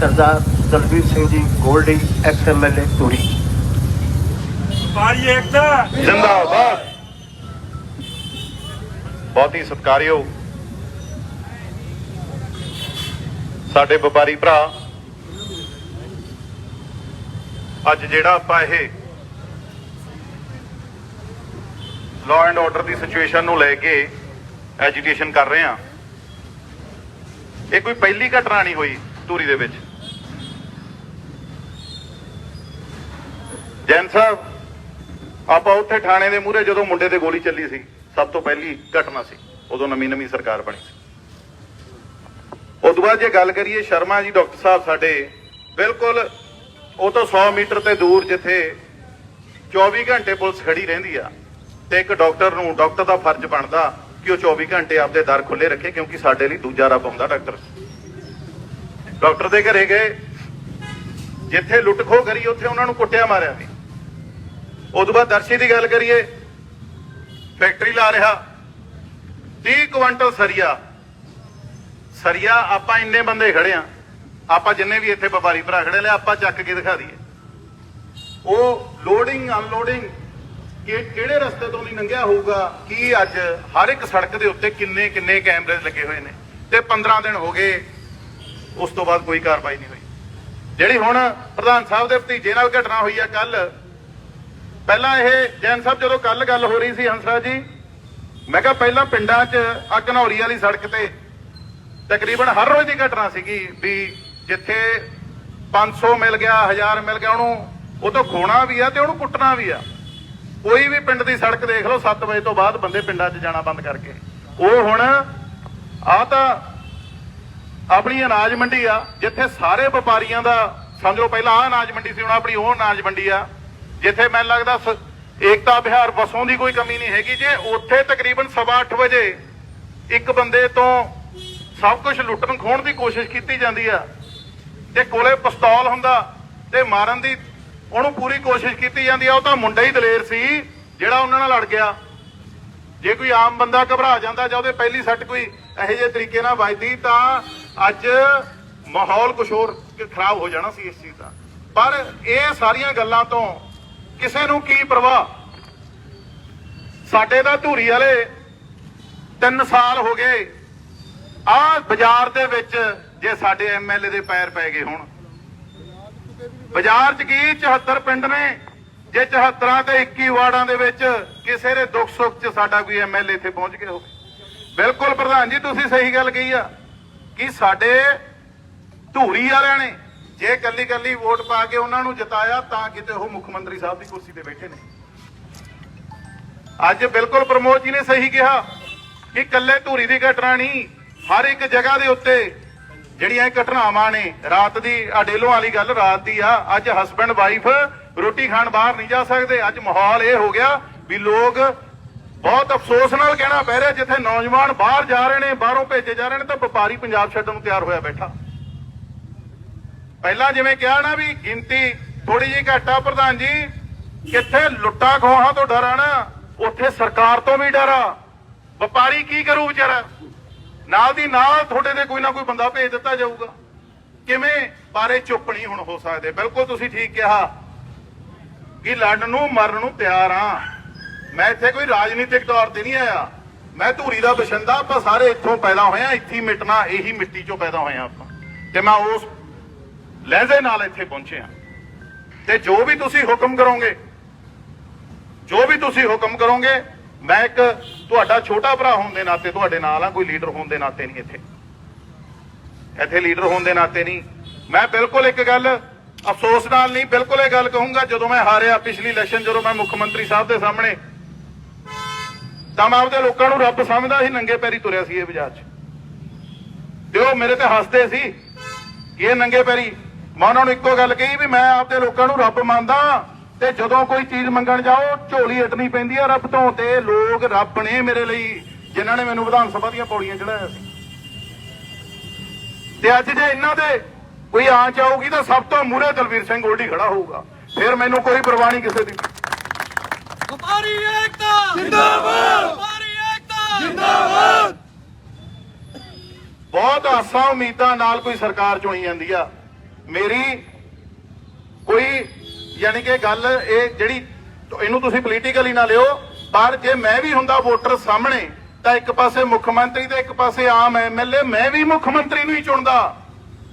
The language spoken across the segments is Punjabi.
ਸਰਦਾਰ ਦਲਬੀਰ ਸਿੰਘ ਜੀ ਗੋਲਡੀ ਐਕਸ ਐਮਐਲਏ ਧੂਰੀ। ਪਾਰੀ ਏਕਤਾ। ਜਿੰਦਾਬਾਦ। ਬਹੁਤ ਹੀ ਸਤਿਕਾਰਯੋਗ ਸਾਡੇ ਵਪਾਰੀ ਭਰਾ। ਅੱਜ ਜਿਹੜਾ ਆਪਾਂ ਇਹ ਲਾਅ ਐਂਡ ਆਰਡਰ ਦੀ ਸਿਚੁਏਸ਼ਨ ਨੂੰ ਲੈ ਕੇ ਐਜੀਟੇਸ਼ਨ ਕਰ ਰਹੇ ਆ ਇਹ ਕੋਈ ਪਹਿਲੀ ਘਟਨਾ ਨਹੀਂ ਹੋਈ ਧੂਰੀ ਦੇ ਵਿੱਚ। ਜੈਨ ਸਾਹਿਬ, ਆਪਾਂ ਉੱਥੇ ਥਾਣੇ ਦੇ ਮੂਹਰੇ ਜਦੋਂ ਮੁੰਡੇ ਤੇ ਗੋਲੀ ਚੱਲੀ ਸੀ, ਸਭ ਤੋਂ ਪਹਿਲੀ ਘਟਨਾ ਸੀ, ਉਦੋਂ ਨਵੀਂ ਨਵੀਂ ਸਰਕਾਰ ਬਣੀ ਸੀ। ਉਦੋਂ ਬਾਅਦ ਜੇ ਗੱਲ ਕਰੀਏ ਸ਼ਰਮਾ ਜੀ, ਡਾਕਟਰ ਸਾਹਿਬ ਸਾਡੇ, ਬਿਲਕੁਲ ਉਹ ਤੋਂ 100 ਮੀਟਰ ਤੇ ਦੂਰ ਜਿੱਥੇ 24 ਘੰਟੇ ਪੁਲਿਸ ਖੜੀ ਰਹਿੰਦੀ ਆ, ਤੇ ਇੱਕ ਡਾਕਟਰ ਨੂੰ, ਡਾਕਟਰ ਦਾ ਫਰਜ਼ ਬਣਦਾ ਕਿ ਉਹ 24 ਘੰਟੇ ਆਪਦੇ ਦਰ ਖੁੱਲੇ ਰੱਖੇ, ਕਿਉਂਕਿ ਸਾਡੇ ਲਈ ਦੂਜਾ ਰੱਬ ਹੁੰਦਾ ਡਾਕਟਰ। ਡਾਕਟਰ ਦੇ ਘਰੇ ਗਏ, ਜਿੱਥੇ ਲੁੱਟ ਖੋਹ ਕਰੀ, ਉੱਥੇ ਉਹਨਾਂ ਨੂੰ ਕੁੱਟਿਆ ਮਾਰਿਆ ਸੀ ਤੋਂ ਬਾਅਦ ਦਰਸ਼ੀ ਦੀ ਗੱਲ ਕਰੀਏ ਫੈਕਟਰੀ ਲਾ ਰਿਹਾ 30 ਕੁਇੰਟਲ ਸਰੀਆ। ਸਰੀਆ ਆਪਾਂ ਇੰਨੇ ਬੰਦੇ ਖੜੇ ਆ, ਆਪਾਂ ਜਿੰਨੇ ਵੀ ਇੱਥੇ ਵਪਾਰੀ ਭਰਾ ਖੜੇ, ਲੈ ਆਪਾਂ ਚੱਕ ਕੇ ਦਿਖਾ ਦਈਏ। ਉਹ ਲੋਡਿੰਗ ਅਨਲੋਡਿੰਗ ਕਿ ਕਿਹੜੇ ਰਸਤੇ ਤੋਂ ਨਹੀਂ ਲੰਘਿਆ ਹੋਊਗਾ, ਕੀ ਅੱਜ ਹਰ ਇੱਕ ਸੜਕ ਦੇ ਉੱਤੇ ਕਿੰਨੇ ਕਿੰਨੇ ਕੈਮਰੇ ਲੱਗੇ ਹੋਏ ਨੇ। ਤੇ 15 ਦਿਨ ਹੋ ਗਏ, ਉਸ ਤੋਂ ਬਾਅਦ ਕੋਈ ਕਾਰਵਾਈ ਨਹੀਂ ਹੋਈ। ਜਿਹੜੀ ਹੁਣ ਪ੍ਰਧਾਨ ਸਾਹਿਬ ਦੇ ਭਤੀਜੇ ਨਾਲ ਘਟਨਾ ਹੋਈ ਆ ਕੱਲ ਪਹਿਲਾਂ ਇਹ ਜੈਨ ਸਾਹਿਬ ਜਦੋਂ ਕੱਲ ਗੱਲ ਹੋ ਰਹੀ ਸੀ ਹੰਸਰਾਜ ਜੀ, ਮੈਂ ਕਿਹਾ ਪਹਿਲਾਂ ਪਿੰਡਾਂ 'ਚ ਆ ਘਨੌਰੀ ਵਾਲੀ ਸੜਕ ਤੇ ਤਕਰੀਬਨ ਹਰ ਰੋਜ਼ ਦੀ ਘਟਨਾ ਸੀਗੀ ਵੀ ਜਿੱਥੇ 500 ਮਿਲ ਗਿਆ 1000 ਮਿਲ ਗਿਆ, ਉਹਨੂੰ ਉਹ ਤੋਂ ਖੋਣਾ ਵੀ ਆ ਤੇ ਉਹਨੂੰ ਕੁੱਟਣਾ ਵੀ ਆ। ਕੋਈ ਵੀ ਪਿੰਡ ਦੀ ਸੜਕ ਦੇਖ ਲਓ 7 ਵਜੇ ਤੋਂ ਬਾਅਦ ਬੰਦੇ ਪਿੰਡਾਂ 'ਚ ਜਾਣਾ ਬੰਦ ਕਰਕੇ। ਉਹ ਹੁਣ ਆ ਤਾਂ ਆਪਣੀ ਅਨਾਜ ਮੰਡੀ ਆ, ਜਿੱਥੇ ਸਾਰੇ ਵਪਾਰੀਆਂ ਦਾ, ਸਮਝੋ ਪਹਿਲਾਂ ਆ ਅਨਾਜ ਮੰਡੀ ਸੀ, ਹੁਣ ਆਪਣੀ ਉਹ ਅਨਾਜ ਮੰਡੀ ਆ। ਜਿੱਥੇ ਮੈਨੂੰ ਲੱਗਦਾ ਸ- ਏਕਤਾ ਬਿਹਾਰ ਬਸੋਂ ਦੀ ਕੋਈ ਕਮੀ ਨਹੀਂ ਹੈਗੀ ਜੇ ਉੱਥੇ ਤਕਰੀਬਨ 8:30 ਵਜੇ ਇੱਕ ਬੰਦੇ ਤੋਂ ਸਭ ਕੁਝ ਲੁੱਟਣ ਖੋਣ ਦੀ ਕੋਸ਼ਿਸ਼ ਕੀਤੀ ਜਾਂਦੀ ਆ, ਤੇ ਕੋਲੇ ਪਿਸਤੌਲ ਹੁੰਦਾ ਤੇ ਮਾਰਨ ਦੀ ਉਹਨੂੰ ਪੂਰੀ ਕੋਸ਼ਿਸ਼ ਕੀਤੀ ਜਾਂਦੀ ਆ, ਉਹ ਤਾਂ ਮੁੰਡਾ ਹੀ ਦਲੇਰ ਸੀ ਜਿਹੜਾ ਉਹਨਾਂ ਨਾਲ ਲੜ ਗਿਆ। ਜੇ ਕੋਈ ਆਮ ਬੰਦਾ ਘਬਰਾ ਜਾਂਦਾ ਜਾਂ ਉਹਦੇ ਪਹਿਲੀ ਸੱਟ ਕੋਈ ਇਹੋ ਜਿਹੇ ਤਰੀਕੇ ਨਾਲ ਵੱਜਦੀ ਤਾਂ ਅੱਜ ਮਾਹੌਲ ਕੁਝ ਹੋਰ ਖਰਾਬ ਹੋ ਜਾਣਾ ਸੀ ਇਸ ਚੀਜ਼ ਦਾ। ਪਰ ਇਹ ਸਾਰੀਆਂ ਗੱਲਾਂ ਤੋਂ ਕਿਸੇ ਨੂੰ ਕੀ ਪਰਵਾਹ? ਸਾਡੇ ਤਾਂ ਧੂਰੀ ਵਾਲੇ 3 ਸਾਲ ਹੋ ਗਏ। ਆ ਬਾਜ਼ਾਰ ਦੇ ਵਿੱਚ ਜੇ ਸਾਡੇ ਐਮਐਲਏ ਦੇ ਪੈਰ ਪੈ ਗਏ ਹੁਣ। ਬਾਜ਼ਾਰ 'ਚ ਕੀ 74 ਪਿੰਡ ਨੇ? ਜੇ 74 ਤੇ 21 ਵਾਰਡਾਂ ਦੇ ਵਿੱਚ ਕਿਸੇ ਦੇ ਦੁੱਖ ਸੁੱਖ 'ਚ ਸਾਡਾ ਕੋਈ ਐਮਐਲਏ ਇੱਥੇ ਪਹੁੰਚ ਗਿਆ ਹੋਵੇ। ਬਿਲਕੁਲ ਪ੍ਰਧਾਨ ਜੀ, ਤੁਸੀਂ ਸਹੀ ਗੱਲ ਕਹੀ ਆ ਕਿ ਸਾਡੇ ਧੂਰੀ ਵਾਲਿਆਂ ਨੇ ਜੇ ਕੱਲੀ ਕੱਲੀ ਵੋਟ ਪਾ ਕੇ ਉਹਨਾਂ ਨੂੰ ਜਿਤਾਇਆ ਤਾਂ ਕਿਤੇ ਉਹ ਮੁੱਖ ਮੰਤਰੀ ਸਾਹਿਬ ਦੀ ਕੁਰਸੀ ਤੇ ਬੈਠੇ ਨੇ। ਅੱਜ ਬਿਲਕੁਲ ਪ੍ਰਮੋਦ ਜੀ ਨੇ ਸਹੀ ਕਿਹਾ ਕਿ ਕੱਲੇ ਧੂਰੀ ਦੀ ਘਟਨਾ ਨਹੀਂ, ਹਰ ਇੱਕ ਜਗ੍ਹਾ ਦੇ ਉੱਤੇ ਜਿਹੜੀਆਂ ਇਹ ਘਟਨਾਵਾਂ ਨੇ, ਰਾਤ ਦੀ ਅਡੇਲੋਂ ਵਾਲੀ ਗੱਲ ਰਾਤ ਦੀ ਆ, ਅੱਜ ਹਸਬੰਡ ਵਾਈਫ ਰੋਟੀ ਖਾਣ ਬਾਹਰ ਨਹੀਂ ਜਾ ਸਕਦੇ, ਅੱਜ ਮਾਹੌਲ ਇਹ ਹੋ ਗਿਆ ਵੀ ਲੋਕ ਬਹੁਤ ਅਫਸੋਸ ਨਾਲ ਕਹਿਣਾ ਪੈ ਰਿਹਾ ਜਿੱਥੇ ਨੌਜਵਾਨ ਬਾਹਰ ਜਾ ਰਹੇ ਨੇ, ਬਾਹਰੋਂ ਭੇਜੇ ਜਾ ਰਹੇ ਨੇ, ਤਾਂ ਵਪਾਰੀ ਪੰਜਾਬ ਛੱਡਣ ਨੂੰ ਤਿਆਰ ਹੋਇਆ ਬੈਠਾ। ਪਹਿਲਾਂ ਜਿਵੇਂ ਕਿਹਾ ਨਾ ਵੀ ਗਿਣਤੀ ਥੋੜੀ ਜਿਹੀ ਘੱਟ ਆ ਪ੍ਰਧਾਨ ਜੀ, ਕਿੱਥੇ ਲੁੱਟਾਂ ਖੋਹਾਂ ਤੋਂ ਡਰਨ, ਉੱਥੇ ਸਰਕਾਰ ਤੋਂ ਵੀ ਡਰ ਆ। ਵਪਾਰੀ ਕੀ ਕਰੂ ਵਿਚਾਰਾ? ਨਾਲ ਦੀ ਨਾਲ ਤੁਹਾਡੇ ਤੇ ਕੋਈ ਨਾ ਕੋਈ ਬੰਦਾ ਭੇਜ ਦਿੱਤਾ ਜਾਊਗਾ। ਕਿਵੇਂ ਬਾਰੇ ਚੁੱਪ ਨਹੀਂ ਹੁਣ ਹੋ ਸਕਦੇ? ਬਿਲਕੁਲ ਤੁਸੀਂ ਠੀਕ ਕਿਹਾ ਕਿ ਲੜਨ ਨੂੰ ਮਰਨ ਨੂੰ ਤਿਆਰ ਆ। ਮੈਂ ਇੱਥੇ ਕੋਈ ਰਾਜਨੀਤਿਕ ਤੌਰ ਤੇ ਨਹੀਂ ਆਇਆ। ਮੈਂ ਧੂਰੀ ਦਾ ਬਸ਼ਿੰਦਾ ਆਪਾਂ ਸਾਰੇ ਇੱਥੋਂ ਪੈਦਾ ਹੋਏ ਆ, ਇੱਥੇ ਹੀ ਮਿਟਣਾ, ਇਹੀ ਮਿੱਟੀ ਚੋਂ ਪੈਦਾ ਹੋਏ ਆ ਆਪਾਂ। ਤੇ ਮੈਂ ਉਸ ਲਹਿਜ਼ੇ ਨਾਲ ਇੱਥੇ ਪਹੁੰਚੇ ਆ ਤੇ ਜੋ ਵੀ ਤੁਸੀਂ ਹੁਕਮ ਕਰੋਗੇ, ਜੋ ਵੀ ਤੁਸੀਂ ਹੁਕਮ ਕਰੋਗੇ, ਮੈਂ ਇੱਕ ਤੁਹਾਡਾ ਛੋਟਾ ਭਰਾ ਹੋਣ ਦੇ ਨਾਤੇ ਤੁਹਾਡੇ ਨਾਲ ਆ ਕੋਈ ਲੀਡਰ ਹੋਣ ਦੇ ਨਾਤੇ ਨਹੀਂ ਇੱਥੇ। ਇੱਥੇ ਲੀਡਰ ਹੋਣ ਦੇ ਨਾਤੇ ਨਹੀਂ। ਮੈਂ ਬਿਲਕੁਲ ਇੱਕ ਗੱਲ ਅਫਸੋਸ ਨਾਲ ਨਹੀਂ, ਬਿਲਕੁਲ ਇਹ ਗੱਲ ਕਹੂੰਗਾ, ਜਦੋਂ ਮੈਂ ਹਾਰਿਆ ਪਿਛਲੀ ਇਲੈਕਸ਼ਨ ਜਦੋਂ ਮੈਂ ਮੁੱਖ ਮੰਤਰੀ ਸਾਹਿਬ ਦੇ ਸਾਹਮਣੇ, ਤਾਂ ਮੈਂ ਆਪਦੇ ਲੋਕਾਂ ਨੂੰ ਰੱਬ ਸਮਝਦਾ ਸੀ, ਨੰਗੇ ਪੈਰੀ ਤੁਰਿਆ ਸੀ ਇਹ ਬਾਜ਼ਾਰ 'ਚ। ਤੇ ਉਹ ਮੇਰੇ ਤੇ ਹੱਸਦੇ ਸੀ ਇਹ ਨੰਗੇ ਪੈਰੀ ਮੈਂ ਉਹਨਾਂ ਨੂੰ ਇੱਕੋ ਗੱਲ ਕਹੀ ਵੀ ਮੈਂ ਆਪਦੇ ਲੋਕਾਂ ਨੂੰ ਰੱਬ ਮੰਨਦਾ ਤੇ ਜਦੋਂ ਕੋਈ ਚੀਜ਼ ਮੰਗਣ ਜਾਓ ਝੋਲੀ ਹਟਣੀ ਪੈਂਦੀ ਆ ਰੱਬ ਤੋਂ ਤੇ ਲੋਕ ਰੱਬ ਨੇ ਮੇਰੇ ਲਈ ਜਿਨ੍ਹਾਂ ਨੇ ਮੈਨੂੰ ਵਿਧਾਨ ਸਭਾ ਦੀਆਂ ਪੌੜੀਆਂ ਚੜਾਇਆ ਸੀ। ਤੇ ਅੱਜ ਜੇ ਇਹਨਾਂ ਦੇ ਕੋਈ ਆਂਚ ਆਊਗੀ ਤਾਂ ਸਭ ਤੋਂ ਮੂਹਰੇ ਦਲਵੀਰ ਸਿੰਘ ਗੋਲਡੀ ਖੜਾ ਹੋਊਗਾ। ਫਿਰ ਮੈਨੂੰ ਕੋਈ ਪਰਵਾਹ ਨਹੀਂ ਕਿਸੇ ਦੀ। ਵਪਾਰੀ ਏਕਤਾ! ਜਿੰਦਾਬਾਦ! ਵਪਾਰੀ ਏਕਤਾ! ਜਿੰਦਾਬਾਦ! ਬਹੁਤ ਆਸਾਂ ਉਮੀਦਾਂ ਨਾਲ ਕੋਈ ਸਰਕਾਰ ਚੁਣੀ ਜਾਂਦੀ ਆ। ਮੇਰੀ ਕੋਈ, ਯਾਨੀ ਕਿ ਗੱਲ ਇਹ ਜਿਹੜੀ ਇਹਨੂੰ ਤੁਸੀਂ ਪੋਲੀਟੀਕਲੀ ਨਾ ਲਿਓ ਪਰ ਜੇ ਮੈਂ ਵੀ ਹੁੰਦਾ ਵੋਟਰ ਸਾਹਮਣੇ, ਤਾਂ ਇੱਕ ਪਾਸੇ ਮੁੱਖ ਮੰਤਰੀ ਤੇ ਇੱਕ ਪਾਸੇ ਆਮ ਐਮਐਲਏ ਮੈਂ ਵੀ ਮੁੱਖ ਮੰਤਰੀ ਨੂੰ ਹੀ ਚੁਣਦਾ।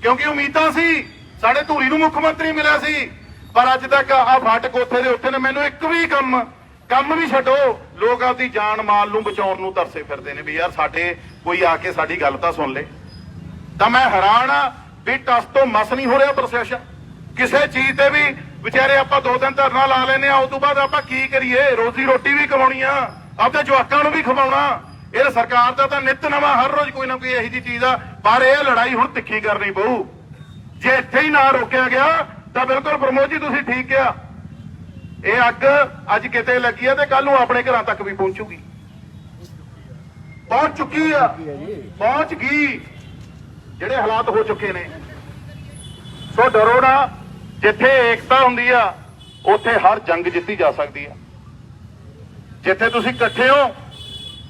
ਕਿਉਂਕਿ ਉਮੀਦਾਂ ਸੀ, ਸਾਡੇ ਧੂਰੀ ਨੂੰ ਮੁੱਖ ਮੰਤਰੀ ਮਿਲਿਆ ਸੀ। ਪਰ ਅੱਜ ਤੱਕ ਆ ਫਾਟਕ ਉੱਥੇ ਦੇ ਉੱਥੇ ਨੇ ਮੈਨੂੰ ਇੱਕ ਵੀ ਕੰਮ ਕੰਮ ਵੀ ਛੱਡੋ। ਲੋਕ ਆਪਦੀ ਜਾਨ ਮਾਲ ਨੂੰ ਬਚਾਉਣ ਨੂੰ ਤਰਸੇ ਫਿਰਦੇ ਨੇ ਵੀ ਯਾਰ ਸਾਡੇ ਕੋਈ ਆ ਕੇ ਸਾਡੀ ਗੱਲ ਤਾਂ ਸੁਣ ਲੇ। ਤਾਂ ਮੈਂ ਹੈਰਾਨ ਆ ਵੀ ਟਸ ਤੋਂ ਮਸ ਨਹੀਂ ਹੋ ਰਿਹਾ ਪ੍ਰਸ਼ਾਸਨ ਕਿਸੇ ਚੀਜ਼ ਤੇ ਵੀ ਵਿਚਾਰੇ ਆਪਾਂ ਦੋ ਦਿਨ ਧਰਨਾ ਲਾ ਲੈਨੇ ਆ ਉਸ ਤੋਂ ਬਾਅਦ ਆਪਾਂ ਕੀ ਕਰੀਏ? ਰੋਜ਼ੀ ਰੋਟੀ ਵੀ ਕਮਾਉਣੀ ਆ, ਆਪਦੇ ਜਵਾਕਾਂ ਨੂੰ ਵੀ ਖਵਾਉਣਾ। ਇਹ ਸਰਕਾਰ ਦਾ ਤਾਂ ਨਿਤ ਨਵਾਂ, ਹਰ ਰੋਜ਼ ਕੋਈ ਨਾ ਕੋਈ ਇਹੋ ਜਿਹੀ ਚੀਜ਼ ਆ। ਪਰ ਇਹ ਲੜਾਈ ਹੁਣ ਤਿੱਖੀ ਕਰਨੀ ਪਊ। ਜੇ ਇੱਥੇ ਹੀ ਨਾ ਰੋਕਿਆ ਗਿਆ, ਤਾਂ ਬਿਲਕੁਲ ਪ੍ਰਮੋਦ ਜੀ, ਤੁਸੀਂ ਠੀਕ ਕਿਹਾ। ਇਹ ਅੱਗ ਅੱਜ ਕਿਤੇ ਲੱਗੀ ਆ ਤੇ ਕੱਲ ਨੂੰ ਆਪਣੇ ਘਰਾਂ ਤੱਕ ਵੀ ਪਹੁੰਚੂਗੀ। ਪਹੁੰਚ ਚੁੱਕੀ ਆ। ਪਹੁੰਚ ਗਈ। ਜਿਹੜੇ ਹਾਲਾਤ ਹੋ ਚੁੱਕੇ ਨੇ। ਸੋ ਡਰੋ ਨਾ, ਜਿੱਥੇ ਏਕਤਾ ਹੁੰਦੀ ਆ, ਉੱਥੇ ਹਰ ਜੰਗ ਜਿੱਤੀ ਜਾ ਸਕਦੀ ਆ। ਜਿੱਥੇ ਤੁਸੀਂ ਇਕੱਠੇ ਹੋ,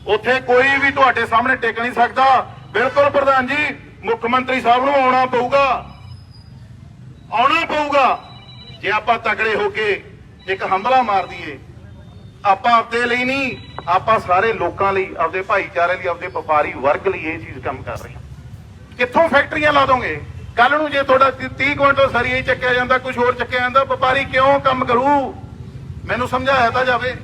ਉੱਥੇ ਕੋਈ ਵੀ ਤੁਹਾਡੇ ਸਾਹਮਣੇ ਟਿਕ ਨਹੀਂ ਸਕਦਾ। ਬਿਲਕੁਲ ਪ੍ਰਧਾਨ ਜੀ, ਮੁੱਖ ਮੰਤਰੀ ਸਾਹਿਬ ਨੂੰ ਆਉਣਾ ਪਊਗਾ। ਆਉਣਾ ਪਊਗਾ। ਜੇ ਆਪਾਂ ਤਗੜੇ ਹੋ ਕੇ ਇੱਕ ਹੰਬਲਾ ਮਾਰ ਦਈਏ, ਆਪਾਂ ਆਪਦੇ ਲਈ ਨਹੀਂ, ਆਪਾਂ ਸਾਰੇ ਲੋਕਾਂ ਲਈ, ਆਪਦੇ ਭਾਈਚਾਰੇ ਲਈ, ਆਪਦੇ ਵਪਾਰੀ ਵਰਗ ਲਈ ਇਹ ਚੀਜ਼ ਕੰਮ ਕਰ ਰਹੇ ਹਾਂ। ਕਿੱਥੋਂ ਫੈਕਟਰੀਆਂ ਲਾ ਦੋਗੇ? ਕੱਲ ਨੂੰ ਜੇ ਤੁਹਾਡਾ 30 ਕੁਇੰਟਲ ਸਰੀਆ ਚੱਕਿਆ ਜਾਂਦਾ ਕੁਝ ਹੋਰ ਚੱਕਿਆ ਜਾਂਦਾ, ਵਪਾਰੀ ਕਿਉਂ ਕੰਮ ਕਰੂ? ਮੈਨੂੰ ਸਮਝਾਇਆ ਤਾਂ ਜਾਵੇ।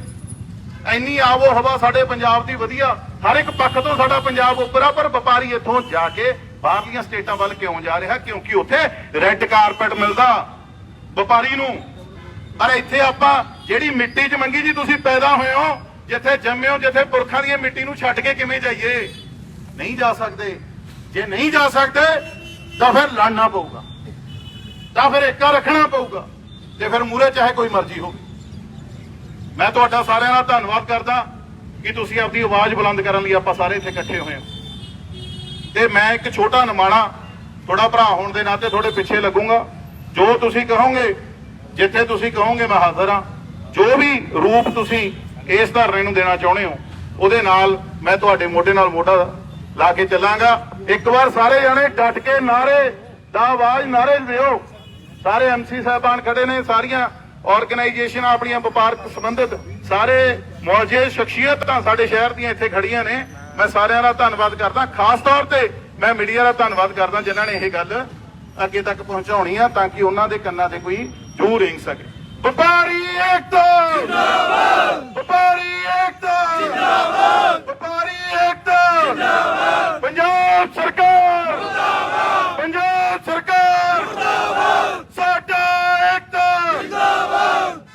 ਇੰਨੀ ਆਵੋ ਹਵਾ ਸਾਡੇ ਪੰਜਾਬ ਦੀ ਵਧੀਆ। ਹਰ ਇੱਕ ਪੱਖ ਤੋਂ ਸਾਡਾ ਪੰਜਾਬ ਉੱਪਰ ਆ, ਪਰ ਵਪਾਰੀ ਇੱਥੋਂ ਜਾ ਕੇ ਬਾਹਰਲੀਆਂ ਸਟੇਟਾਂ ਵੱਲ ਕਿਉਂ ਜਾ ਰਿਹਾ? ਕਿਉਂਕਿ ਉੱਥੇ ਰੈੱਡ ਕਾਰਪਟ ਮਿਲਦਾ। ਵਪਾਰੀ ਨੂੰ। ਪਰ ਇੱਥੇ ਆਪਾਂ ਜਿਹੜੀ ਮਿੱਟੀ 'ਚ ਮੰਗੀ ਜੀ, ਤੁਸੀਂ ਪੈਦਾ ਹੋਏ ਹੋ, ਜਿੱਥੇ ਜੰਮੇ ਹੋ, ਜਿੱਥੇ ਪੁਰਖਾਂ ਦੀ ਮਿੱਟੀ ਨੂੰ ਛੱਡ ਕੇ ਕਿਵੇਂ ਜਾਈਏ? ਨਹੀਂ ਜਾ ਸਕਦੇ। ਜੇ ਨਹੀਂ ਜਾ ਸਕਦੇ, ਤਾਂ ਫਿਰ ਲੜਨਾ ਪਊਗਾ। ਤਾਂ ਫਿਰ ਏਕਾ ਰੱਖਣਾ ਪਊਗਾ। ਤੇ ਫਿਰ ਮੂਰੇ ਚਾਹੇ ਕੋਈ ਮਰਜ਼ੀ ਹੋਵੇ। ਮੈਂ ਤੁਹਾਡਾ ਸਾਰਿਆਂ ਦਾ ਧੰਨਵਾਦ ਕਰਦਾ ਕਿ ਤੁਸੀਂ ਆਪਣੀ ਆਵਾਜ਼ ਬੁਲੰਦ ਕਰਨ ਲਈ ਆਪਾਂ ਸਾਰੇ ਇੱਥੇ ਇਕੱਠੇ ਹੋਏ ਹਾਂ। ਤੇ ਮੈਂ ਇੱਕ ਛੋਟਾ ਨਿਮਾਣਾ ਤੁਹਾਡਾ ਭਰਾ ਹੋਣ ਦੇ ਨਾਤੇ ਤੁਹਾਡੇ ਪਿੱਛੇ ਲੱਗੂਗਾ। ਜੋ ਤੁਸੀਂ ਕਹੋਗੇ, ਜਿੱਥੇ ਤੁਸੀਂ ਕਹੋਗੇ ਮੈਂ ਹਾਜ਼ਰ ਹਾਂ। ਜੋ ਵੀ ਰੂਪ ਤੁਸੀਂ ਇਸ ਧਰਨੇ ਨੂੰ ਦੇਣਾ ਚਾਹੁੰਦੇ ਹੋ, ਉਹਦੇ ਨਾਲ ਮੈਂ ਤੁਹਾਡੇ ਮੋਢੇ ਨਾਲ ਮੋਢਾ ਲਾ ਕੇ ਚੱਲਾਂਗਾ। ਇੱਕ ਵਾਰ ਸਾਰੇ ਜਣੇ ਡਟ ਕੇ ਨਾਰੇ ਦਾ ਆਵਾਜ਼ ਨਾਰੇ ਦਿਓ। ਸਾਰੇ ਐਮਸੀ ਸਾਹਿਬਾਨ ਖੜੇ ਨੇ, ਸਾਰੀਆਂ ਆਰਗੇਨਾਈਜੇਸ਼ਨ ਆਪਣੀਆਂ ਵਪਾਰਕ ਸੰਬੰਧਿਤ ਸਾਰੇ ਮੌਜੂਦ ਸ਼ਖਸੀਅਤਾਂ ਸਾਡੇ ਸ਼ਹਿਰ ਦੀਆਂ ਇੱਥੇ ਖੜੀਆਂ ਨੇ। ਮੈਂ ਸਾਰਿਆਂ ਦਾ ਧੰਨਵਾਦ ਕਰਦਾ। ਖਾਸ ਤੌਰ ਤੇ ਮੈਂ ਮੀਡੀਆ ਦਾ ਧੰਨਵਾਦ ਕਰਦਾ ਜਿਨ੍ਹਾਂ ਨੇ ਇਹ ਗੱਲ ਅੱਗੇ ਤੱਕ ਪਹੁੰਚਾਉਣੀ ਆ ਤਾਂ ਕਿ ਉਹਨਾਂ ਦੇ ਕੰਨਾਂ ਤੇ ਕੋਈ ਜੂ ਰਿੰਗ ਸਕੇ। ਵਪਾਰੀ ਏਕਤਾ